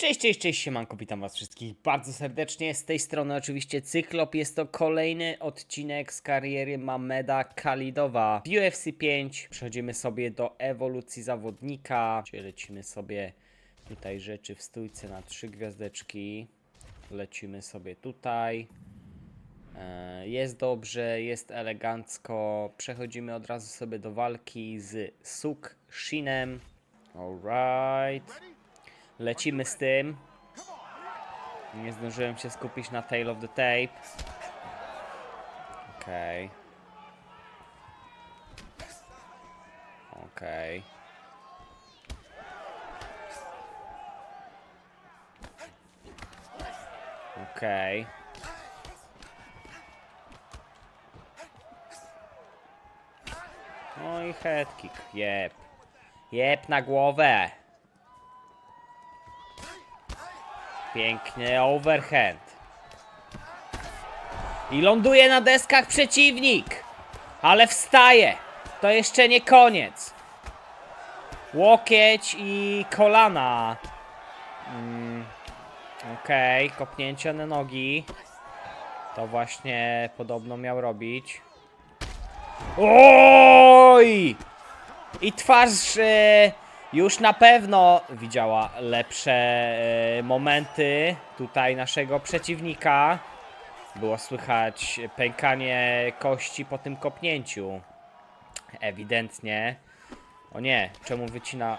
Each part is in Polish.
Cześć, cześć, cześć, siemanko, witam was wszystkich bardzo serdecznie. Z tej strony oczywiście Cyklop. Jest to kolejny odcinek z kariery Mameda Kalidowa. W UFC 5 przechodzimy sobie do ewolucji zawodnika. Gdzie lecimy sobie tutaj rzeczy w stójce na trzy gwiazdeczki. Lecimy sobie tutaj. E, Jest dobrze, jest elegancko. Przechodzimy od razu sobie do walki z Suk Shinem. Alright. Lecimy z tym. Nie zdążyłem się skupić na Tail of the Tape. Okej. Okej. Okej. No i head kick. Jep. Jep na głowę. Piękny overhand. I ląduje na deskach przeciwnik. Ale wstaje. To jeszcze nie koniec. Łokieć i kolana. Mm, Okej, kopnięcie na nogi. To właśnie podobno miał robić. Oj! I twarz e, już na pewno widziała lepsze e, momenty tutaj naszego przeciwnika. Było słychać pękanie kości po tym kopnięciu. Ewidentnie. O nie, czemu wycina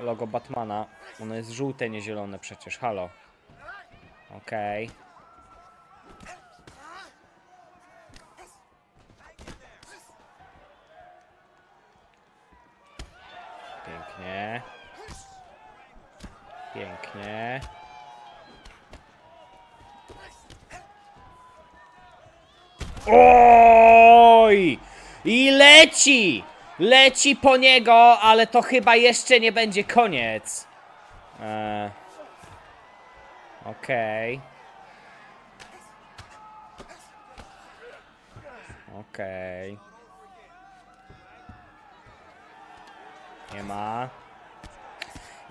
logo Batmana? Ono jest żółte, nie zielone przecież. Halo. Okej. Pięknie. Pięknie. Oj! I leci! Leci po niego, ale to chyba jeszcze nie będzie koniec. Eee. Okej. Okej. Nie ma.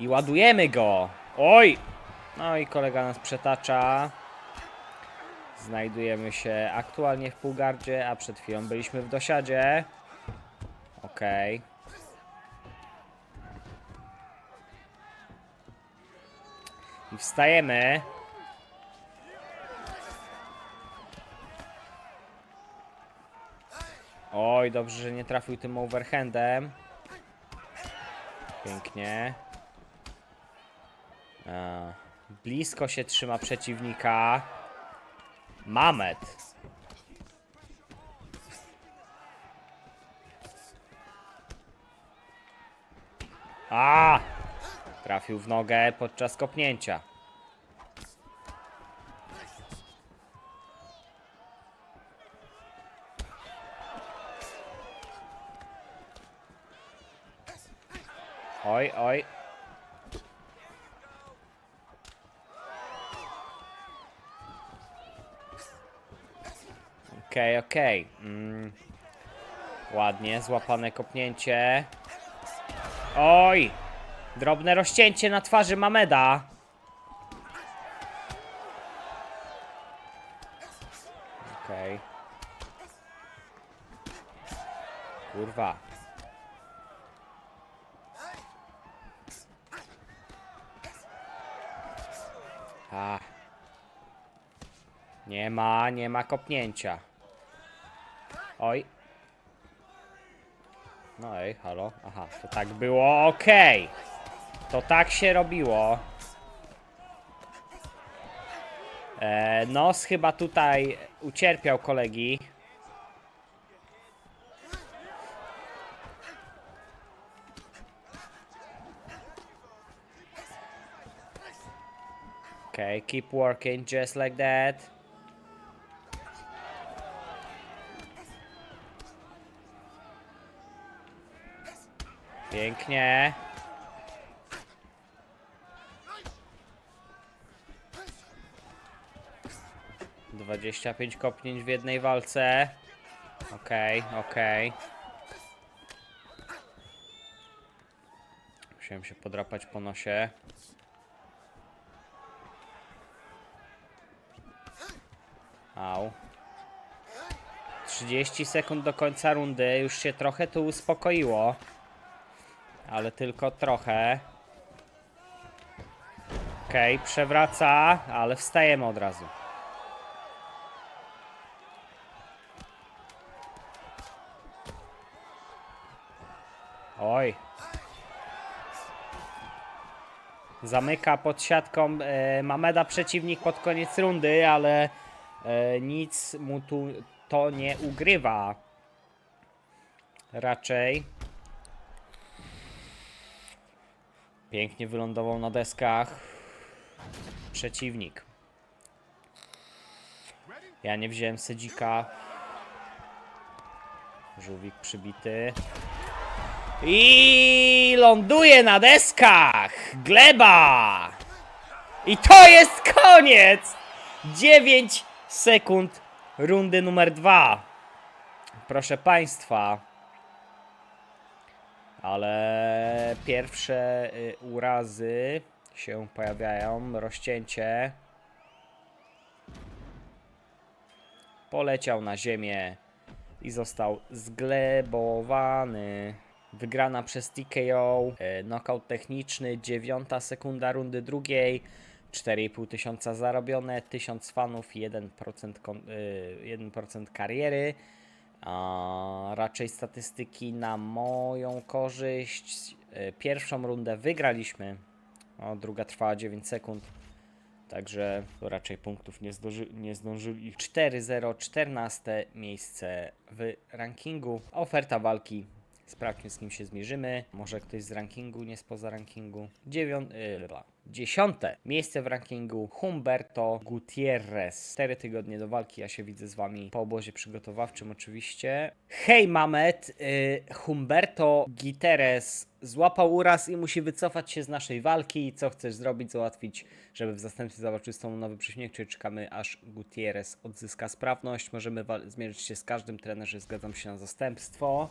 I ładujemy go. Oj! No i kolega nas przetacza. Znajdujemy się aktualnie w półgardzie, a przed chwilą byliśmy w dosiadzie. Okej. I wstajemy. Oj, dobrze, że nie trafił tym overhandem. Pięknie. A, blisko się trzyma przeciwnika. Mamet. A! Trafił w nogę podczas kopnięcia. Oj, oj. Okej, okej. Mm. Ładnie, złapane kopnięcie. Oj! Drobne rozcięcie na twarzy Mameda. Okej. Kurwa. A. Nie ma, nie ma kopnięcia. Oj. No ej, halo. Aha, to tak było, okej. To tak się robiło. E, nos chyba tutaj ucierpiał kolegi. Okay, keep working just like that. Pięknie. Dwadzieścia pięć kopnięć w jednej walce. Okej, okay, okej. Okay. Musiałem się podrapać po nosie. Au. 30 sekund do końca rundy, już się trochę tu uspokoiło. Ale tylko trochę. Okej, przewraca, ale wstajemy od razu. Oj. Zamyka pod siatką e, Mameda przeciwnik pod koniec rundy, ale e, nic mu tu to nie ugrywa. Raczej. Pięknie wylądował na deskach. Przeciwnik. Ja nie wziąłem sedzika. Żółwik przybity. I ląduje na deskach! Gleba! I to jest koniec! 9 sekund rundy numer 2. Proszę Państwa. Ale pierwsze y, urazy się pojawiają. Rozcięcie. Poleciał na ziemię i został zglebowany. Wygrana przez TKO, e, knockout techniczny, dziewiąta sekunda rundy drugiej, 4,5 tysiąca zarobione, 1000 fanów, 1%, kon, e, 1% kariery. A raczej statystyki na moją korzyść. E, Pierwszą rundę wygraliśmy, o, druga trwała 9 sekund. Także raczej punktów nie, zdąży, nie zdążyli. 4-0, 14 miejsce w rankingu. Oferta walki. Sprawdźmy z kim się zmierzymy. Może ktoś z rankingu, nie spoza rankingu. Dziewiąte, yy, dziesiąte miejsce w rankingu. Humberto Gutierrez. 4 tygodnie do walki. Ja się widzę z wami po obozie przygotowawczym oczywiście. Hej Mamet, yy, Humberto Gutierrez złapał uraz i musi wycofać się z naszej walki. Co chcesz zrobić? Załatwić, żeby w zastępstwie zawalczył z tobą nowy przeciwnik, czy czekamy aż Gutierrez odzyska sprawność? Możemy zmierzyć się z każdym trenerze, zgadzam się na zastępstwo.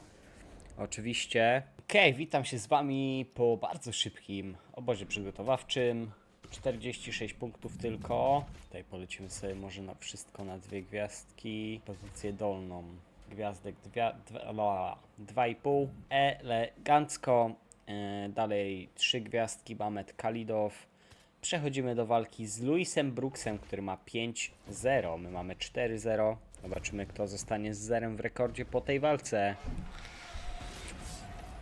Oczywiście. Okej, witam się z Wami po bardzo szybkim obozie przygotowawczym. 46 punktów tylko. Tutaj polecimy sobie może na wszystko na dwie gwiazdki. Pozycję dolną. Gwiazdek 2,5. Elegancko. E, dalej trzy gwiazdki. Mamet Kalidow. Przechodzimy do walki z Luisem Brooksem, który ma 5-0. My mamy 4-0. Zobaczymy, kto zostanie z zerem w rekordzie po tej walce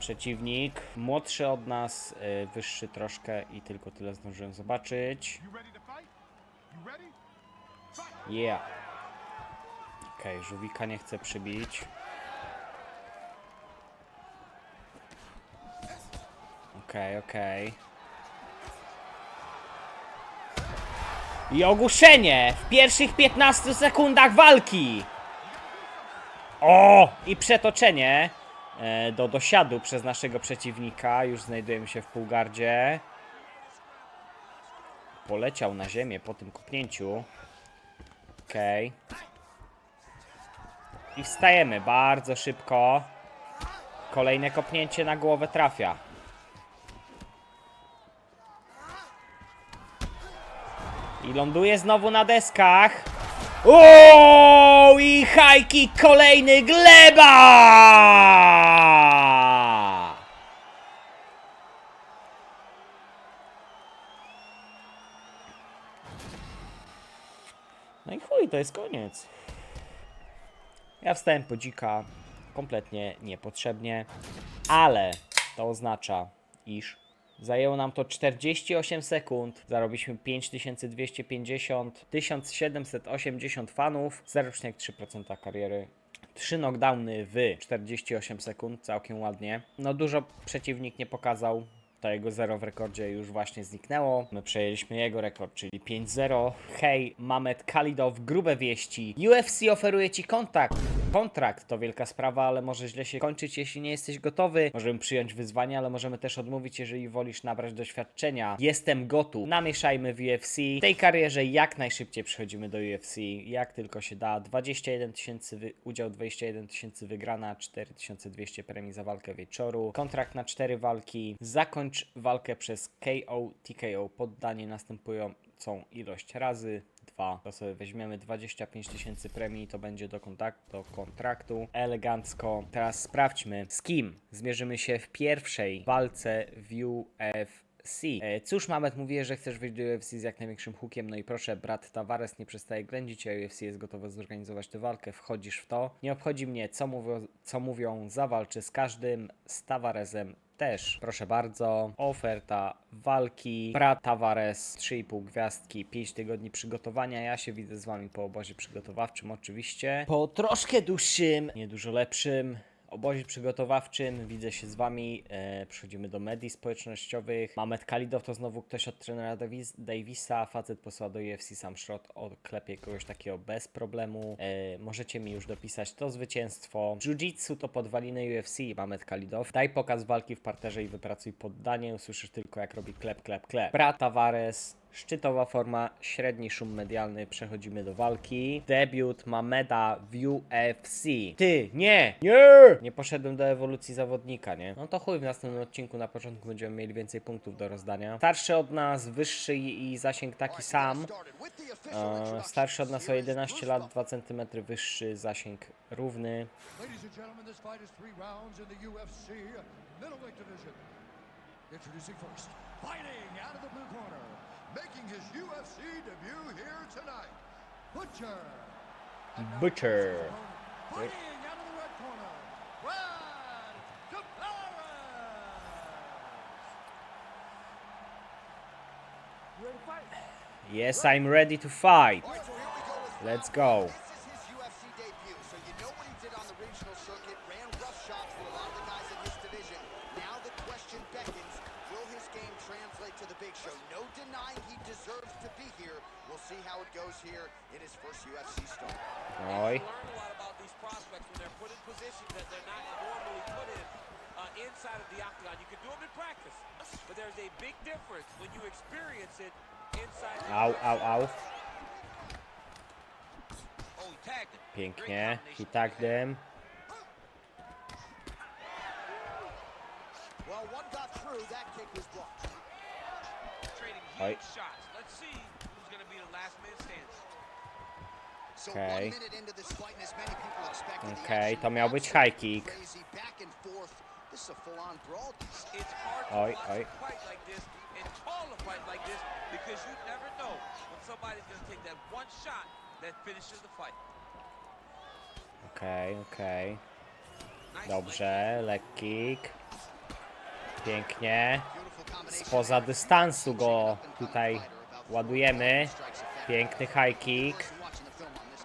przeciwnik. Młodszy od nas, y, wyższy troszkę i tylko tyle zdążyłem zobaczyć. Yeah. Okej, żółwika nie chce przybić. Okej, okej. I ogłuszenie w pierwszych 15 sekundach walki. O! I przetoczenie do dosiadu przez naszego przeciwnika. Już znajdujemy się w półgardzie. Poleciał na ziemię po tym kopnięciu. Okej. I wstajemy bardzo szybko. Kolejne kopnięcie na głowę trafia. I ląduje znowu na deskach. O i hajki kolejny gleba! No i chuj, to jest koniec. Ja wstałem po dzika kompletnie niepotrzebnie, ale to oznacza, iż zajęło nam to 48 sekund, zarobiliśmy 5250, 1780 fanów, 0,3% kariery. 3 knockdowny w 48 sekund, całkiem ładnie. No dużo przeciwnik nie pokazał, to jego 0 w rekordzie już właśnie zniknęło. My przejęliśmy jego rekord, czyli 5-0. Hej, Mamet Kalidow, grube wieści. UFC oferuje ci kontakt. Kontrakt to wielka sprawa, ale może źle się kończyć, jeśli nie jesteś gotowy. Możemy przyjąć wyzwanie, ale możemy też odmówić, jeżeli wolisz nabrać doświadczenia. Jestem gotów. Namieszajmy w UFC. W tej karierze jak najszybciej przechodzimy do UFC, jak tylko się da. 21 tysięcy, udział 21 tysięcy wygrana, 4200 premii za walkę wieczoru. Kontrakt na 4 walki. Zakończ walkę przez KO, TKO. Poddanie następującą ilość razy. 2. To sobie weźmiemy 25 tysięcy premii to będzie do, kontakt, do kontraktu. Elegancko. Teraz sprawdźmy, z kim zmierzymy się w pierwszej walce w UFC. E, Cóż, Mamet, mówię, że chcesz wyjść do UFC z jak największym hukiem, no i proszę, brat Tavares nie przestaje ględzić, a UFC jest gotowe zorganizować tę walkę, wchodzisz w to. Nie obchodzi mnie, co mówią, co mówią zawalczy z każdym, z Tavaresem też. Proszę bardzo, oferta walki, brat Tavares, 3,5 gwiazdki, 5 tygodni przygotowania, ja się widzę z wami po obozie przygotowawczym oczywiście. Po troszkę dłuższym, nie dużo lepszym, obozie przygotowawczym. Widzę się z Wami. E, przechodzimy do medii społecznościowych. Mamet Kalidow to znowu ktoś od trenera Davis, Davisa. Facet posłał do UFC sam szrot. Odklepie kogoś takiego bez problemu. E, możecie mi już dopisać to zwycięstwo. Jiu-Jitsu to podwaliny UFC. Mamet Kalidow. Daj pokaz walki w parterze i wypracuj poddanie. Usłyszysz tylko jak robi klep, klep, klep. Brat Tavares. Szczytowa forma, średni szum medialny, przechodzimy do walki. Debiut Mameda w UFC. Ty, nie, nie! Nie poszedłem do ewolucji zawodnika, nie? No to chuj, w następnym odcinku na początku będziemy mieli więcej punktów do rozdania. Starszy od nas, wyższy i i zasięg taki sam. E, starszy od nas o 11 lat, 2 cm wyższy, zasięg równy. Introducing first, fighting out of the blue corner, making his UFC debut here tonight, Butcher. Butcher. Fighting out of the red corner, Brad Tavares. Yes, I'm ready to fight. All right, so here we go with Let's go. Uh, inside of the octagon. You can do them in practice, but there's a big difference when you experience it inside. the Au, au, au. Pięknie. Great He combination. tagged them. Well, one got through, that kick was blocked. Trading Oj. So Okay. Okej, action to miał być high kick. Oj, oj. Okej, okej. Dobrze, leg kick. Pięknie. Spoza dystansu go tutaj ładujemy. Piękny high kick. Person watching the film on this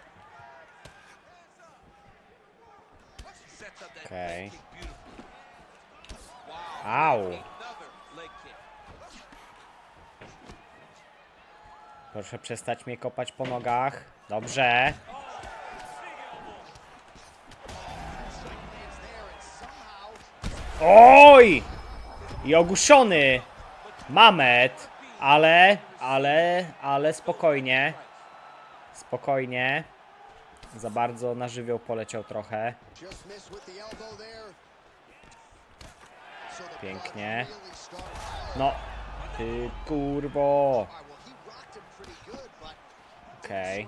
That Okay. Proszę przestać mnie kopać po nogach. Dobrze. Oj! I ogłuszony. Mamet. Ale, ale, ale spokojnie. Spokojnie. Za bardzo na żywioł poleciał trochę. Pięknie. No. Ty kurwo. Didn't Okay.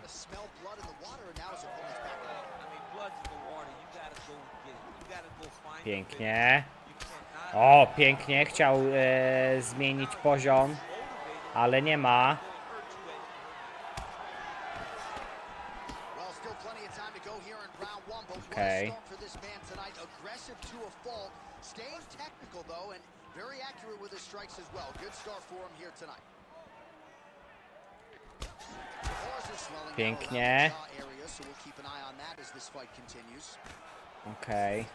Pięknie. O, pięknie. Chciał e, zmienić poziom, ale nie ma. Well, still plenty of time to go here in round one, but Okay. what a start for this man tonight. Aggressive to a fault. Staying technical, though, and very accurate with his strikes as well. Good start for him here tonight. Tavares is now Pięknie. Okej.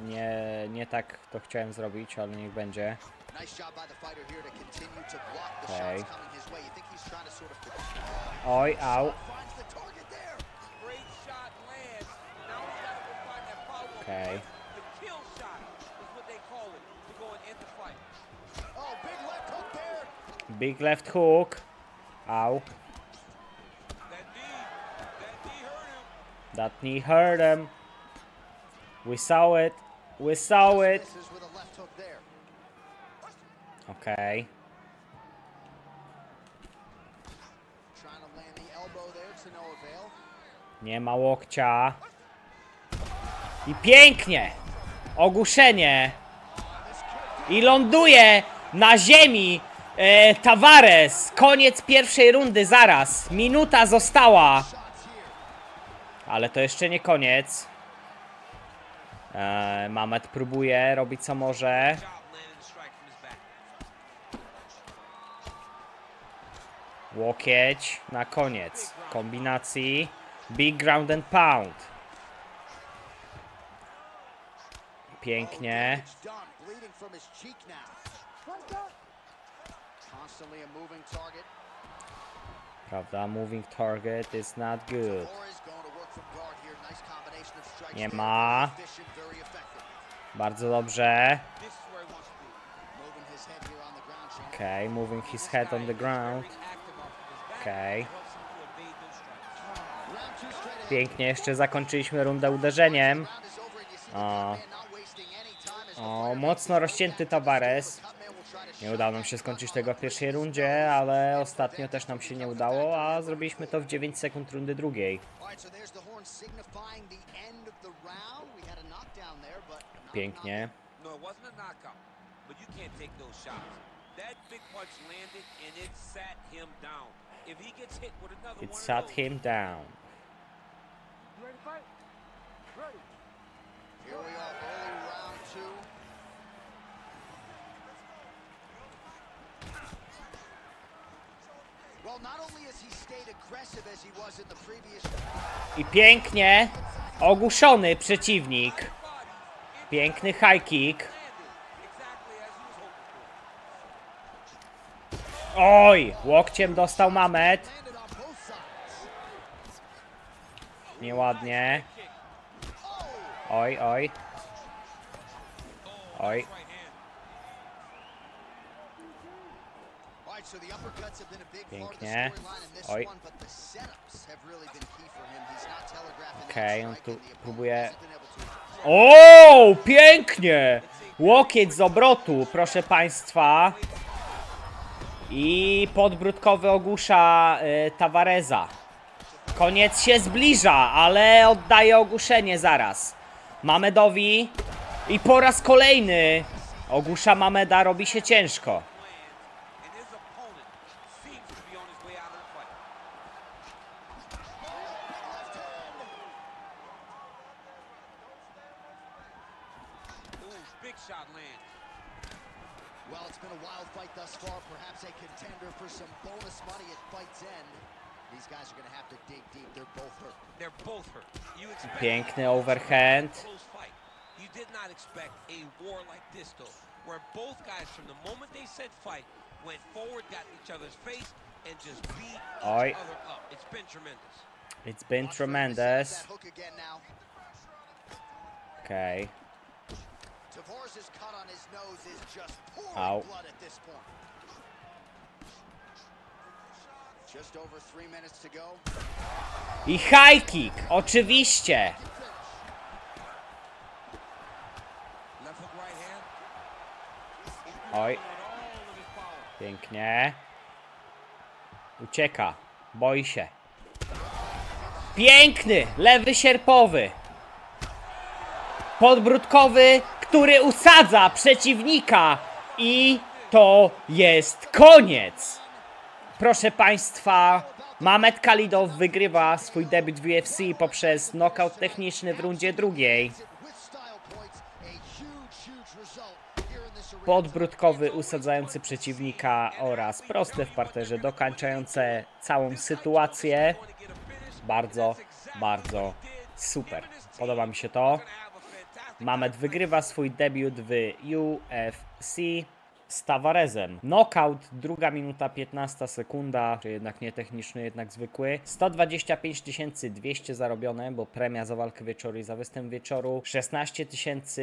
Nie, nie tak to chciałem zrobić, ale niech będzie. Nice job by the big left hook. Au. That knee, hurt him. We saw it. We saw it. Avail. Nie ma łokcia. I pięknie! Ogłuszenie. I ląduje na ziemi e, Tavares. Koniec pierwszej rundy, zaraz. Minuta została. Ale to jeszcze nie koniec. E, Mamet próbuje robić co może. Łokieć na koniec kombinacji. Big ground and pound. Target. Prawda? Moving target is not good. Nie ma. Bardzo dobrze. Okay, moving his head on the ground. Okay. Pięknie, jeszcze zakończyliśmy rundę uderzeniem. O. O, mocno rozcięty to Nie udało nam się skończyć tego w pierwszej rundzie, ale ostatnio też nam się nie udało, a zrobiliśmy to w 9 sekund rundy drugiej. So there's the horn signifying the end of the round. I pięknie ogłuszony przeciwnik. Piękny high kick. Oj, łokciem dostał Mamet. Nieładnie. Oj, oj. Oj. Telegraphing that Okej, on strike, tu próbuje... O, pięknie! Łokieć z obrotu, proszę państwa. I podbródkowy ogłusza y, Tavareza. Koniec się zbliża, ale oddaje ogłuszenie zaraz. Mamedowi i po raz kolejny ogłusza Mameda, robi się ciężko. Big shot lands. Well, it's been a wild fight thus far. Perhaps a contender for some bonus money at fight's end. These guys are going to have to dig deep. They're both hurt. They're both hurt. You expect Piękny overhand. You did not expect a war like this though, where both guys from the moment they said fight went forward, got in each other's face, and just beat each other up. It's been tremendous. It's been Watch for him to set up tremendous. That Ow. blood at this point. Just over three minutes to go. I high kick, oczywiście. Oj, pięknie. Ucieka, boi się. Piękny, lewy sierpowy. Podbródkowy, który usadza przeciwnika. I to jest koniec. Proszę Państwa, Mamet Kalidow wygrywa swój debiut w UFC poprzez knockout techniczny w rundzie drugiej. Podbródkowy usadzający przeciwnika oraz proste w parterze dokańczające całą sytuację. Bardzo, bardzo super. Podoba mi się to. Mamet wygrywa swój debiut w UFC z Tavarezem. Knockout, druga minuta, 15 sekunda, czy jednak nie techniczny, jednak zwykły. 125 200 zarobione, bo premia za walkę wieczoru i za występ wieczoru. 16 tysięcy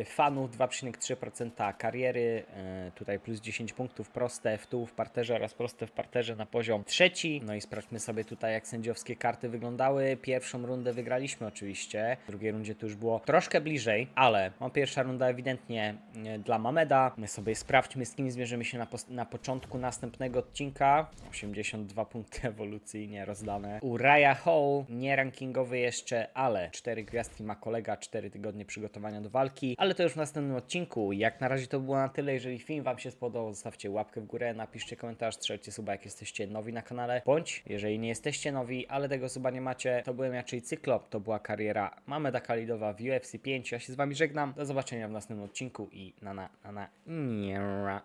y, fanów, 2,3% kariery. y, Tutaj plus 10 punktów proste w tył w parterze oraz proste w parterze na poziom trzeci. No i sprawdźmy sobie tutaj, jak sędziowskie karty wyglądały. Pierwszą rundę wygraliśmy oczywiście. W drugiej rundzie to już było troszkę bliżej, ale pierwsza runda ewidentnie y, dla Mameda. My sobie sprawdźmy, z kim zmierzymy się na, na początku następnego odcinka. 82 punkty ewolucyjnie rozdane. U Raya Hall, nie rankingowy jeszcze, ale 4 gwiazdki ma kolega, 4 tygodnie przygotowania do walki, ale to już w następnym odcinku. Jak na razie to było na tyle. Jeżeli film Wam się spodobał, zostawcie łapkę w górę, napiszcie komentarz, strzelcie suba, jak jesteście nowi na kanale, bądź jeżeli nie jesteście nowi, ale tego suba nie macie, to byłem raczej Cyklop, to była kariera Mameda Kalidowa w UFC 5. Ja się z Wami żegnam, do zobaczenia w następnym odcinku i na na na na. Nie. ra-